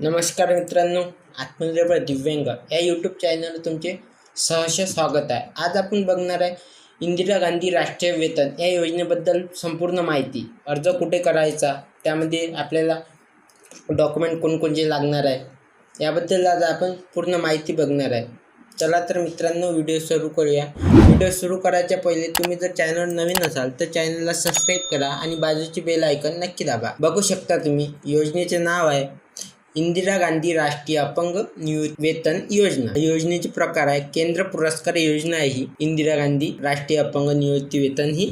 नमस्कार मित्रांनो आत्मनिर्भर दिव्यांग या यूट्यूब चॅनलवर तुमचे सहर्ष स्वागत आहे. आज आपण बघणार आहे इंदिरा गांधी राष्ट्रीय वेतन या योजनेबद्दल संपूर्ण माहिती. अर्ज कुठे करायचा? त्यामध्ये आपल्याला डॉक्युमेंट कोणकोणते लागणार आहे? याबद्दल आज आपण पूर्ण माहिती बघणार आहे. चला तर मित्रांनो व्हिडिओ सुरू करूया. व्हिडिओ सुरू करायच्या पहिले तुम्ही जर चॅनल नवीन असाल तर चॅनलला सबस्क्राईब करा आणि बाजूची बेल ऐकन नक्की दाबा. बघू शकता तुम्ही योजनेचे नाव आहे इंदिरा गांधी राष्ट्रीय अपंग वेतन योजना. योजनेचे प्रकार आहे केंद्र पुरस्कार योजना आहे ही इंदिरा गांधी राष्ट्रीय अपंग निवृत्ती वेतन ही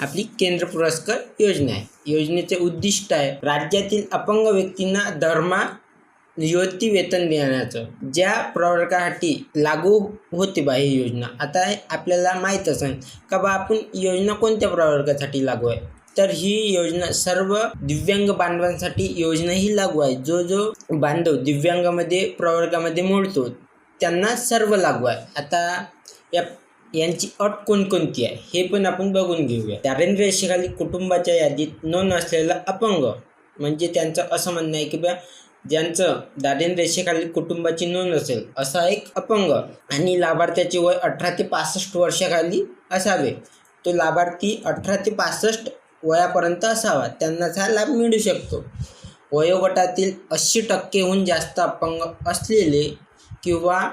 आपली केंद्र पुरस्कार योजना आहे. योजनेचे उद्दिष्ट आहे राज्यातील अपंग व्यक्तींना धर्मा निवृत्ती वेतन देण्याचं. ज्या प्रवर्गासाठी लागू होते बा ही योजना. आता हे आपल्याला माहीत असेल का बा आपण योजना कोणत्या प्रवर्गासाठी लागू आहे? तर ही योजना सर्व दिव्यांग बांधवांसाठी योजना ही लागू आहे. जो जो बांधव दिव्यांगामध्ये प्रवर्गामध्ये मोडतो त्यांना सर्व लागू आहे. आता या यांची अट कोणकोणती आहे हे पण आपण बघून घेऊया. दारिद्र्य रेषेखाली कुटुंबाच्या यादीत नोंद असलेला अपंग म्हणजे त्यांचं असं म्हणणं आहे की बा ज्यांचं दारिद्र्य रेषेखाली कुटुंबाची नोंद असेल असा एक अपंग. आणि लाभार्थ्याचे वय अठरा ते पासष्ट वर्षाखाली असावे. तो लाभार्थी अठरा ते पासष्ट वयापर्यंत असावा. त्यांनाच हा लाभ मिळू शकतो. वयोगटातील ऐंशी टक्केहून जास्त अपंग असलेले किंवा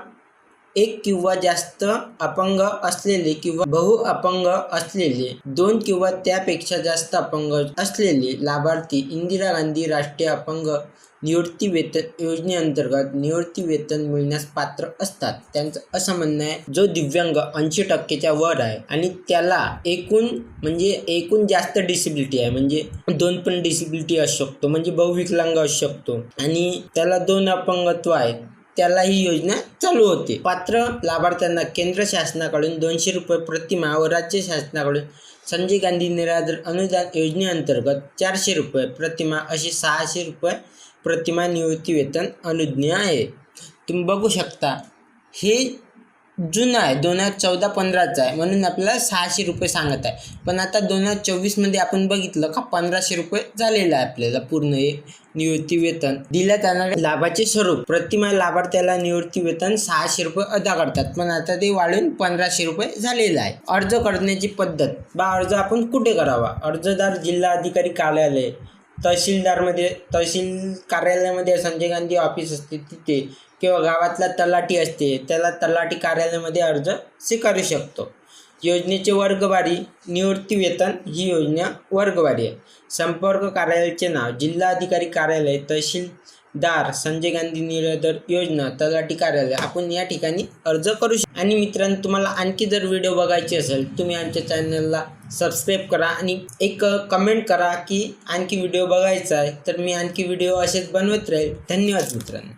एक किंवा जास्त अपंग असलेले किंवा बहु अपंग असलेले दोन किंवा त्यापेक्षा जास्त अपंग असलेले लाभार्थी इंदिरा गांधी राष्ट्रीय अपंग निवृत्ती वेतन योजनेअंतर्गत निवृत्ती वेतन मिळण्यास पात्र असतात. त्यांचं असं म्हणणं आहे जो दिव्यांग ऐंशी टक्केच्या वर आहे आणि त्याला एकूण म्हणजे एकूण जास्त डिसेबिलिटी आहे म्हणजे दोन पण डिसेबिलिटी असू शकतो म्हणजे बहुविकलांग असू शकतो आणि त्याला दोन अपंगत्व आहेत. त्याला ही योजना चालू होते. पात्र लाभार्थ्यांना केंद्र शासनाकडून दोनशे रुपये प्रतिमा व राज्य शासनाकडून संजय गांधी निराधार अनुदान योजनेअंतर्गत चारशे रुपये प्रतिमा असे सहाशे रुपये प्रतिमा निवृत्ती वेतन अनुज्ञ आहे. तुम्ही बघू शकता हे जुनं आहे दोन हजार चौदा पंधराचा आहे. म्हणून आपल्याला सहाशे रुपये सांगत आहे. पण आता दोन हजार चोवीसमध्ये आपण बघितलं का पंधराशे रुपये झालेलं आहे आपल्याला पूर्ण हे निवृत्ती वेतन. दिल्या जाणाऱ्या लाभाचे स्वरूप. प्रतिमा लाभार्थ्याला निवृत्ती वेतन सहाशे रुपये अदा करतात. पण आता ते वाढून पंधराशे रुपये झालेलं आहे. अर्ज करण्याची पद्धत. बा अर्ज आपण कुठे करावा? अर्जदार जिल्हा अधिकारी कार्यालय तहसीलदारमध्ये तहसील कार्यालयामध्ये संजय गांधी ऑफिस असते तिथे किंवा गावातला तलाठी असते त्याला तलाठी कार्यालयामध्ये अर्ज स्वीकारू शकतो. योजनेचे वर्गवारी निवृत्ती वेतन ही योजना वर्गवारी आहे. संपर्क कार्यालयाचे नाव जिल्हा अधिकारी कार्यालय तहसीलदार संजय गांधी निराधार योजना तलाठी कार्यालय. आपण या ठिकाणी अर्ज करू शकतो. आणि मित्रांनो तुम्हाला आणखी जर व्हिडिओ बघायचे असेल तुम्ही आमच्या चॅनलला सबस्क्राईब करा आणि एक कमेंट करा की आणखी व्हिडिओ बघायचा आहे तर मी आणखी व्हिडिओ असेच बनवत राहील. धन्यवाद मित्रांनो.